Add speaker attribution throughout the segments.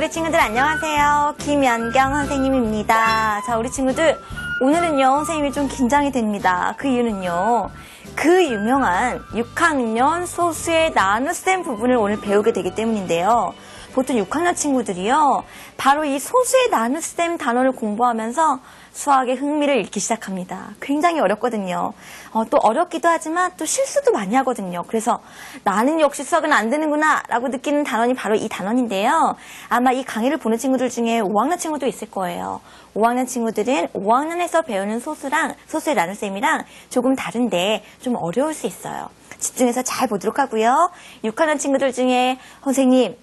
Speaker 1: 우리 친구들 안녕하세요. 김연경 선생님입니다. 자, 우리 친구들 오늘은요 선생님이 좀 긴장이 됩니다. 그 이유는요. 그 유명한 6학년 소수의 나눗셈 부분을 오늘 배우게 되기 때문인데요. 보통 6학년 친구들이요. 바로 이 소수의 나눗셈 단어를 공부하면서 수학에 흥미를 잃기 시작합니다. 굉장히 어렵거든요. 어, 또 어렵기도 하지만 또 실수도 많이 하거든요. 그래서 나는 역시 수학은 안 되는구나 라고 느끼는 단원이 바로 이 단원인데요. 아마 이 강의를 보는 친구들 중에 5학년 친구도 있을 거예요. 5학년 친구들은 5학년에서 배우는 소수랑 소수의 나눗셈이랑 조금 다른데 좀 어려울 수 있어요. 집중해서 잘 보도록 하고요. 6학년 친구들 중에 선생님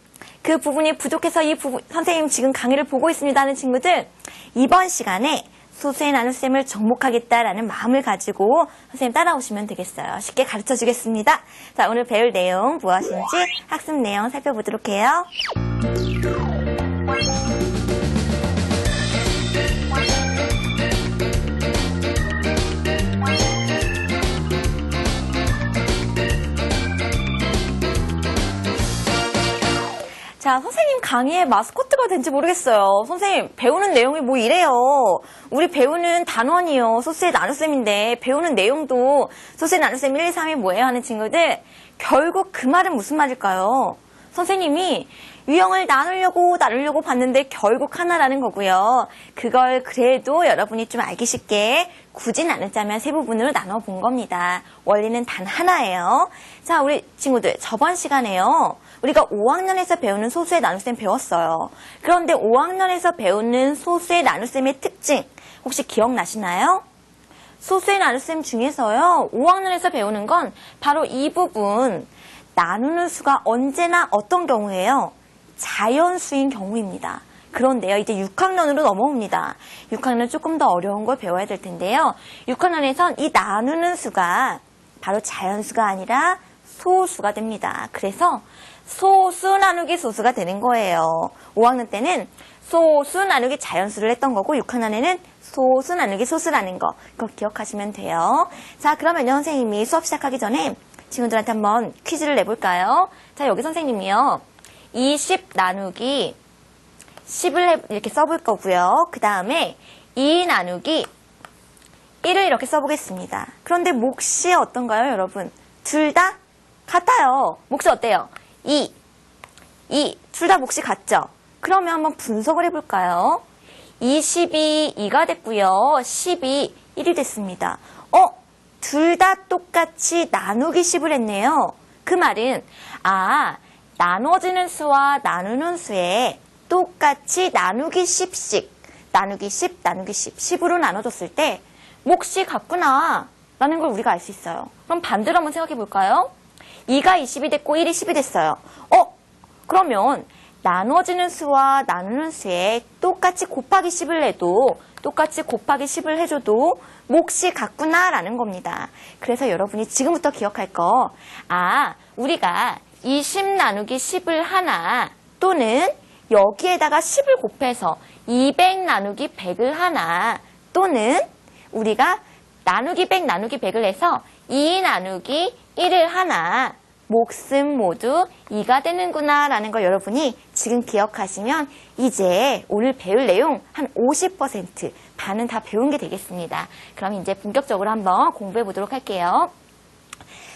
Speaker 1: 그 부분이 부족해서 이 부분 선생님 지금 강의를 보고 있습니다 하는 친구들 이번 시간에 소수의 나눗셈을 접목하겠다라는 마음을 가지고 선생님 따라오시면 되겠어요. 쉽게 가르쳐 주겠습니다. 자, 오늘 배울 내용 무엇인지 학습 내용 살펴보도록 해요. 자, 선생님 강의의 마스코트가 된지 모르겠어요. 선생님, 배우는 내용이 뭐 이래요. 우리 배우는 단원이요. 소스의 나눗셈인데, 배우는 내용도 소스의 나눗셈 1, 2, 3이 뭐예요? 하는 친구들, 결국 그 말은 무슨 말일까요? 선생님이 유형을 나누려고 나누려고 봤는데 결국 하나라는 거고요. 그걸 그래도 여러분이 좀 알기 쉽게 굳이 나누자면 세 부분으로 나눠 본 겁니다. 원리는 단 하나예요. 자, 우리 친구들 저번 시간에요. 우리가 5학년에서 배우는 소수의 나눗셈 배웠어요. 그런데 5학년에서 배우는 소수의 나눗셈의 특징 혹시 기억나시나요? 소수의 나눗셈 중에서요. 5학년에서 배우는 건 바로 이 부분 나누는 수가 언제나 어떤 경우예요? 자연수인 경우입니다. 그런데요, 이제 6학년으로 넘어옵니다. 6학년 조금 더 어려운 걸 배워야 될 텐데요. 6학년에선 이 나누는 수가 바로 자연수가 아니라 소수가 됩니다. 그래서 소수 나누기 소수가 되는 거예요. 5학년 때는 소수 나누기 자연수를 했던 거고 6학년에는 소수 나누기 소수라는 거 그거 기억하시면 돼요. 자 그러면 선생님이 수업 시작하기 전에 친구들한테 한번 퀴즈를 내볼까요? 자 여기 선생님이요. 20 나누기 10을 이렇게 써볼 거고요. 그 다음에 2 나누기 1을 이렇게 써보겠습니다. 그런데 몫이 어떤가요, 여러분? 둘 다 같아요. 몫이 어때요? 2, 2. 둘 다 몫이 같죠? 그러면 한번 분석을 해볼까요? 20이 2가 됐고요. 10이 1이 됐습니다. 어? 둘 다 똑같이 나누기 10을 했네요. 그 말은 아 나눠지는 수와 나누는 수에 똑같이 나누기 10씩 나누기 10, 나누기 10, 10으로 나눠줬을 때 몫이 같구나 라는 걸 우리가 알 수 있어요. 그럼 반대로 한번 생각해 볼까요? 2가 20이 됐고 1이 10이 됐어요. 어? 그러면 나눠지는 수와 나누는 수에 똑같이 곱하기 10을 해도 똑같이 곱하기 10을 해줘도 몫이 같구나라는 겁니다. 그래서 여러분이 지금부터 기억할 거, 아, 우리가 20 나누기 10을 하나 또는 여기에다가 10을 곱해서 200 나누기 100을 하나 또는 우리가 나누기 100 나누기 100을 해서 2 나누기 1을 하나 목숨 모두 2가 되는구나 라는 걸 여러분이 지금 기억하시면 이제 오늘 배울 내용 한 50% 반은 다 배운 게 되겠습니다. 그럼 이제 본격적으로 한번 공부해 보도록 할게요.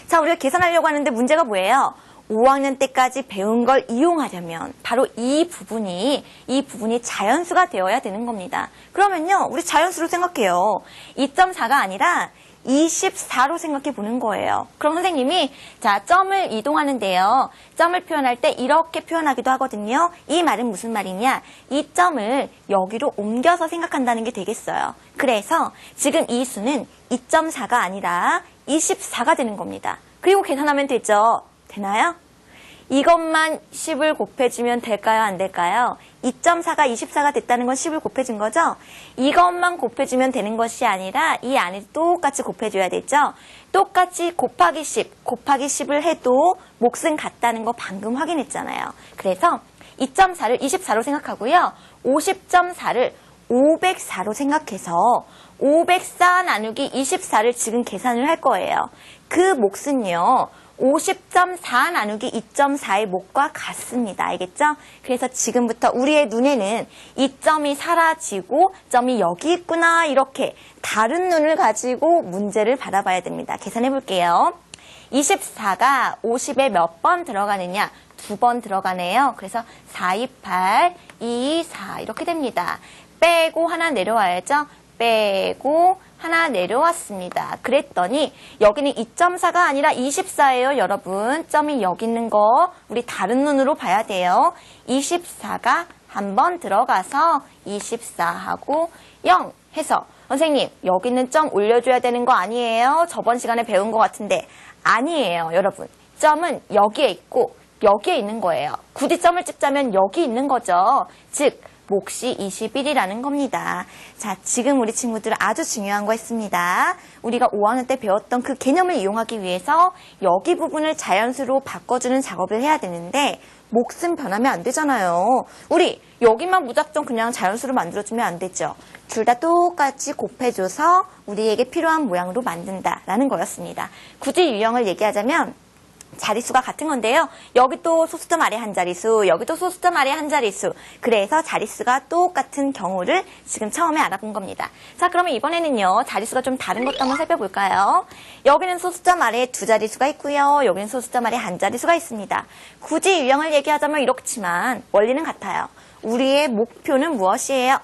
Speaker 1: 자, 우리가 계산하려고 하는데 문제가 뭐예요? 5학년 때까지 배운 걸 이용하려면 바로 이 부분이 이 부분이 자연수가 되어야 되는 겁니다. 그러면요, 우리 자연수로 생각해요. 2.4가 아니라 24로 생각해 보는 거예요. 그럼 선생님이 자 점을 이동하는데요. 점을 표현할 때 이렇게 표현하기도 하거든요. 이 말은 무슨 말이냐? 이 점을 여기로 옮겨서 생각한다는 게 되겠어요. 그래서 지금 이 수는 2.4가 아니라 24가 되는 겁니다. 그리고 계산하면 되죠. 되나요? 이것만 10을 곱해주면 될까요? 안 될까요? 2.4가 24가 됐다는 건 10을 곱해준 거죠? 이것만 곱해주면 되는 것이 아니라 이 안에 똑같이 곱해줘야 되죠? 똑같이 곱하기 10, 곱하기 10을 해도 몫은 같다는 거 방금 확인했잖아요. 그래서 2.4를 24로 생각하고요. 50.4를 504로 생각해서 504 나누기 24를 지금 계산을 할 거예요. 그 몫은요. 50.4 나누기 2.4의 몫과 같습니다. 알겠죠? 그래서 지금부터 우리의 눈에는 이 점이 사라지고 점이 여기 있구나 이렇게 다른 눈을 가지고 문제를 받아봐야 됩니다. 계산해 볼게요. 24가 50에 몇 번 들어가느냐? 두 번 들어가네요. 그래서 4, 2, 8, 2, 4 이렇게 됩니다. 빼고 하나 내려와야죠. 빼고 하나 내려왔습니다. 그랬더니 여기는 2.4가 아니라 24예요, 여러분. 점이 여기 있는 거 우리 다른 눈으로 봐야 돼요. 24가 한 번 들어가서 24하고 0 해서 선생님 여기는 점 올려줘야 되는 거 아니에요? 저번 시간에 배운 것 같은데 아니에요, 여러분. 점은 여기에 있고 여기에 있는 거예요. 굳이 점을 찍자면 여기 있는 거죠. 즉 몫이 21이라는 겁니다. 자, 지금 우리 친구들 아주 중요한 거 했습니다. 우리가 5학년 때 배웠던 그 개념을 이용하기 위해서 여기 부분을 자연수로 바꿔주는 작업을 해야 되는데 몫은 변하면 안 되잖아요. 우리 여기만 무작정 그냥 자연수로 만들어주면 안 되죠. 둘 다 똑같이 곱해줘서 우리에게 필요한 모양으로 만든다라는 거였습니다. 굳이 유형을 얘기하자면 자릿수가 같은 건데요. 여기 또 소수점 아래 한 자릿수, 여기 또 소수점 아래 한 자릿수. 그래서 자릿수가 똑같은 경우를 지금 처음에 알아본 겁니다. 자, 그러면 이번에는요. 자릿수가 좀 다른 것도 한번 살펴볼까요? 여기는 소수점 아래에 두 자릿수가 있고요. 여기는 소수점 아래에 한 자릿수가 있습니다. 굳이 유형을 얘기하자면 이렇지만 원리는 같아요. 우리의 목표는 무엇이에요?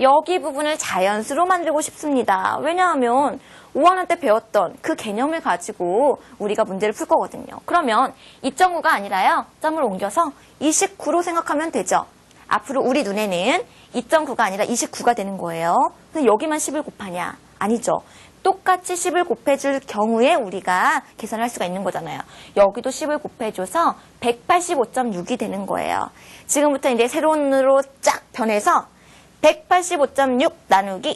Speaker 1: 여기 부분을 자연수로 만들고 싶습니다. 왜냐하면 5학년 때 배웠던 그 개념을 가지고 우리가 문제를 풀 거거든요. 그러면 2.9가 아니라요. 점을 옮겨서 29로 생각하면 되죠. 앞으로 우리 눈에는 2.9가 아니라 29가 되는 거예요. 근데 여기만 10을 곱하냐? 아니죠. 똑같이 10을 곱해줄 경우에 우리가 계산할 수가 있는 거잖아요. 여기도 10을 곱해줘서 185.6이 되는 거예요. 지금부터 이제 새로운 눈으로 쫙 변해서 185.6 나누기